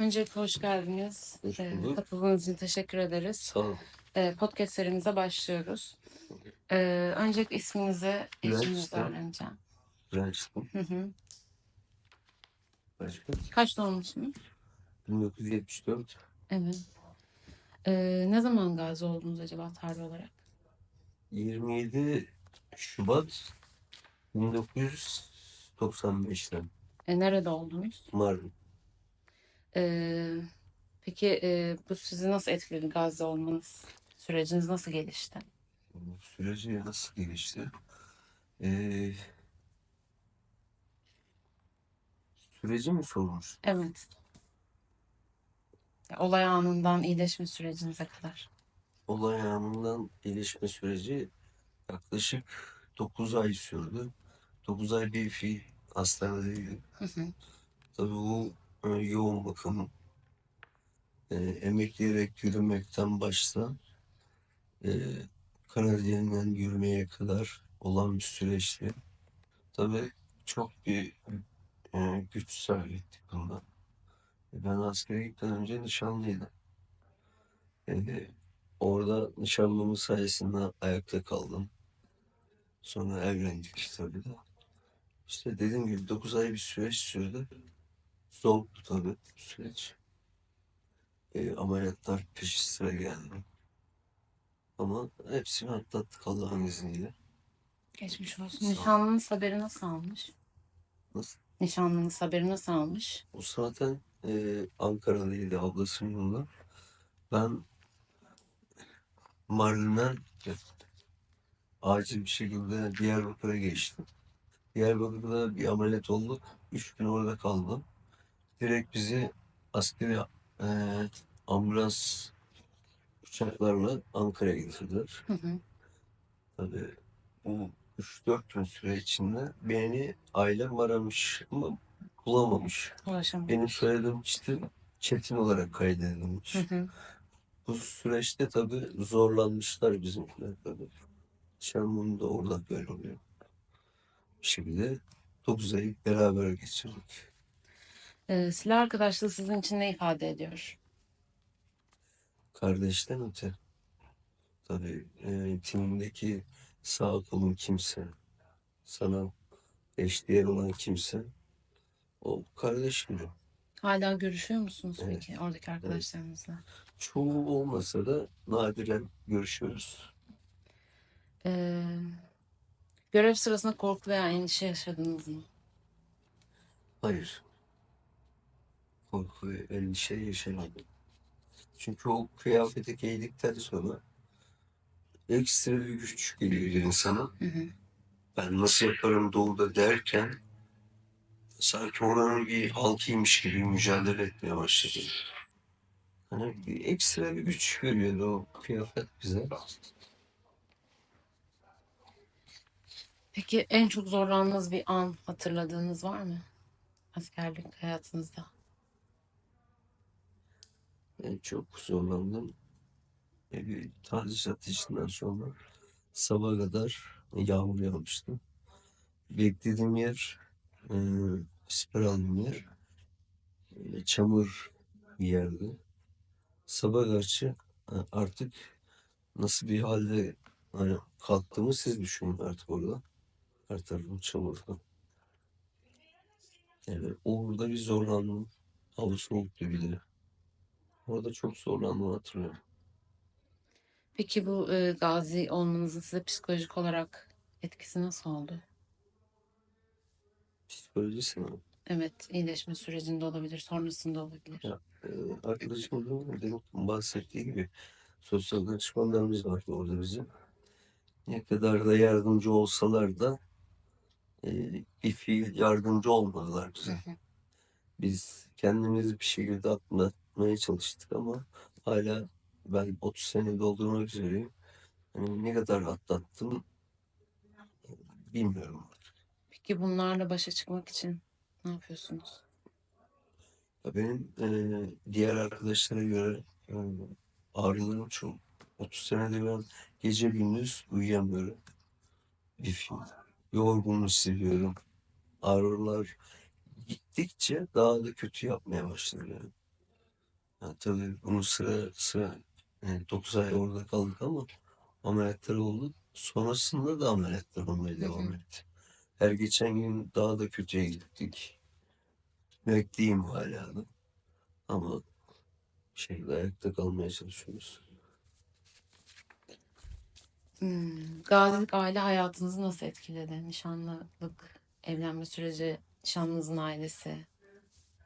Öncelikle hoş geldiniz. Hoş Ee, bulduk. Katıldığınız için teşekkür ederiz. Sağ ol. Ee, podcast serimize başlıyoruz. Ee, öncelikle isminizi, yaşınızı öğreneceğim. Hı hı. Başka? Kaç doğumlusunuz? 1974. Evet. Ee, ne zaman gazi oldunuz acaba tarih olarak? 27 Şubat 1995'ten Ee, nerede oldunuz? Mardin. Ee, peki e, bu sizi nasıl etkiledi gazi olmanız? Süreciniz nasıl gelişti? Bu süreci nasıl gelişti? Ee, süreci mi sormuş? Evet. Ya, Olay anından iyileşme sürecinize kadar. Olay anından gelişme süreci yaklaşık 9 ay sürdü. 9 ay bir fiil hastanedeydim. Hı hı. Tabii bu yoğun bakım e, emekleyerek yürümekten başla e, karaciğerinden yürümeye kadar olan bir süreçti. Tabii çok bir e, güç sarf ettik bunda. E, Ben askere gitmeden önce nişanlıydım. E, orada nişanlımın sayesinde ayakta kaldım. Sonra evlendik tabii de. İşte dediğim gibi 9 ay bir süreç sürdü. Zordu tabii süreç. E, ameliyatlar peşi sıra geldi. Ama hepsini atlattık Allah'ın izniyle. Geçmiş olsun. Sağ. Nişanlınız haberi nasıl almış? Nasıl? Nişanlınız haberi nasıl almış? O zaten e, Ankara'daydı ablasının yanında. Ben Mardin'den acil bir şekilde Diyarbakır'a geçtim. Diyarbakır'da bir ameliyat olduk. Üç gün orada kaldım. Direkt bizi askeri e, ambulans uçaklarla Ankara'ya getirdiler. Hı hı. Tabii bu 3-4 gün süre içinde beni ailem aramış ama bulamamış. Ulaşamadım. Benim soyadım Çetin, Çetin olarak kaydedilmiş. Hı hı. Bu süreçte tabii zorlanmışlar bizimkiler tabii. Nişanlım da orada böyle oluyor. Şekilde 9 ayı beraber geçirdik. Ee, silah arkadaşlığı sizin için ne ifade ediyor? Kardeşten öte. Tabii e, timindeki sağ kolun kimse, sana eşdeğer olan kimse o kardeş gibi. Hala görüşüyor musunuz Evet. peki oradaki arkadaşlarınızla? Çoğu olmasa da nadiren görüşüyoruz. Ee, görev sırasında korku veya endişe yaşadınız mı? Hayır. Korku ve endişe yaşamadım. Çünkü o kıyafeti giydikten sonra ekstra bir güç geliyor insana. Hı hı. Ben nasıl yaparım doğuda derken sanki oranın bir halkıymış gibi mücadele etmeye başladım. Hani bir ekstra bir güç veriyordu o kıyafet bize. Peki en çok zorlandığınız bir an hatırladığınız var mı? Askerlik hayatınızda. En çok zorlandım. E, taciz ateşinden sonra sabaha kadar yağmur yağmıştı. Beklediğim yer e, siper yer e, çamur bir yerdi. Sabah karşı e, artık nasıl bir halde hani kalktığımı siz düşünün artık orada. Her tarafım çamurda. Yani orada bir zorlandım. Hava soğuktu bir de. Orada çok zorlandım hatırlıyorum. Peki bu e, gazi olmanızın size psikolojik olarak etkisi nasıl oldu? Psikolojisi mi? Evet, iyileşme sürecinde olabilir, sonrasında olabilir. Ya, e, demin bahsettiği gibi sosyal danışmanlarımız var orada bizim. Ne kadar da yardımcı olsalar da e, bir fiil yardımcı olmadılar bize. hı. Biz kendimizi bir şekilde atlatmaya çalıştık ama hala ben 30 sene doldurmak üzereyim. Hani ne kadar atlattım bilmiyorum. Peki bunlarla başa çıkmak için ne yapıyorsunuz? Ya Benim e, diğer arkadaşlara göre e, ağrılarım çok. 30 senedir ben gece gündüz uyuyamıyorum. Bir film. Yorgun hissediyorum. Ağrılar gittikçe daha da kötü yapmaya başladı. Yani. Ya tabii bunun sıra sıra yani 9 ay orada kaldık ama ameliyatlar oldu. Sonrasında da ameliyatlar olmaya devam etti. Her geçen gün daha da kötüye gittik. Bekleyeyim hala da. Ama şekilde ayakta kalmaya çalışıyoruz. Hmm, gazilik aile hayatınızı nasıl etkiledi? Nişanlılık, evlenme süreci, nişanlınızın ailesi.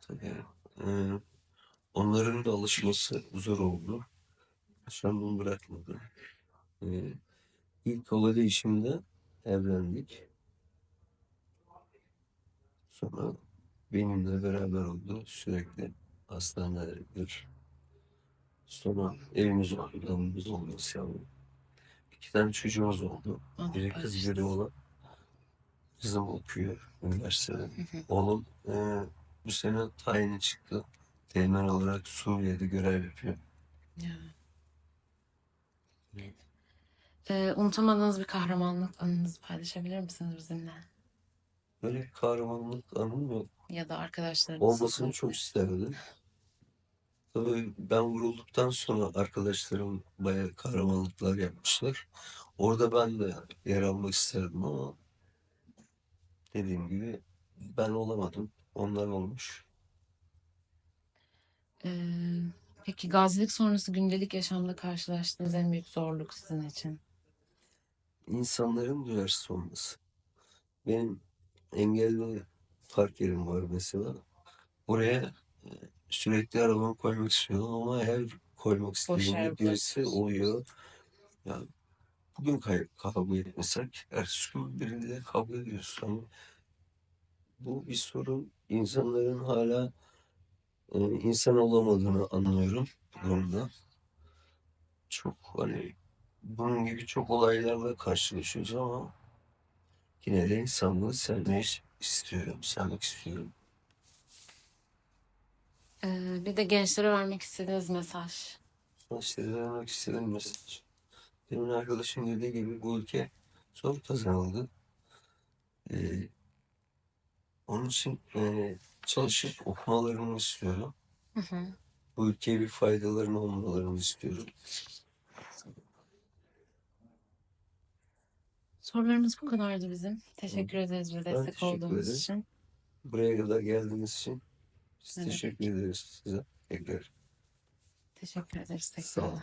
Tabii e, onların da alışması zor oldu. Nişanlımı bırakmadı. E, ilk olayda işimde evlendik. Sonra benimle beraber oldu. Sürekli hastaneler. Sonra evimiz oldu, damımız oldu, yavrum. İki tane çocuğumuz oldu. Biri kız, biri oğlan. Kızım okuyor üniversitede. Oğlum e, bu sene tayini çıktı. Teğmen olarak Suriye'de görev yapıyor. Ya. Ee, unutamadığınız bir kahramanlık anınızı paylaşabilir misiniz bizimle? Böyle bir kahramanlık anım yok. Ya da arkadaşlarınızla. Olmasını çok isterdim. Tabii ben vurulduktan sonra arkadaşlarım bayağı kahramanlıklar yapmışlar. Orada ben de yer almak isterdim ama dediğim gibi ben olamadım. Onlar olmuş. Ee, peki gazilik sonrası gündelik yaşamda karşılaştığınız en büyük zorluk sizin için? İnsanların duyarsız olması. Benim engelli park yerim var mesela. Oraya e, sürekli arabamı koymak istiyorum ama her koymak istediğimde yer birisi bırakıyorsun. uyuyor. Ya bugün kay- kavga etmesek ertesi gün biriyle kavga ediyoruz. Hani bu bir sorun. İnsanların hala e, insan olamadığını anlıyorum durumda. Çok hani bunun gibi çok olaylarla karşılaşıyoruz ama yine de insanlığı sevmeyi istiyorum, sevmek istiyorum. Ee, bir de gençlere vermek istediğiniz mesaj. Sonuçta vermek istediğim mesaj. Demin arkadaşım dediği gibi bu ülke zor kazanıldı. Ee, onun için e, çalışıp okumalarını istiyorum. Hı hı. Bu ülkeye bir faydalarını olmalarını istiyorum. Sorularımız bu kadardı bizim. Teşekkür ederiz Ben destek teşekkür olduğunuz ederim. için. Buraya kadar geldiğiniz için biz Evet. teşekkür ederiz size tekrar. Teşekkür ederiz Sağ olun.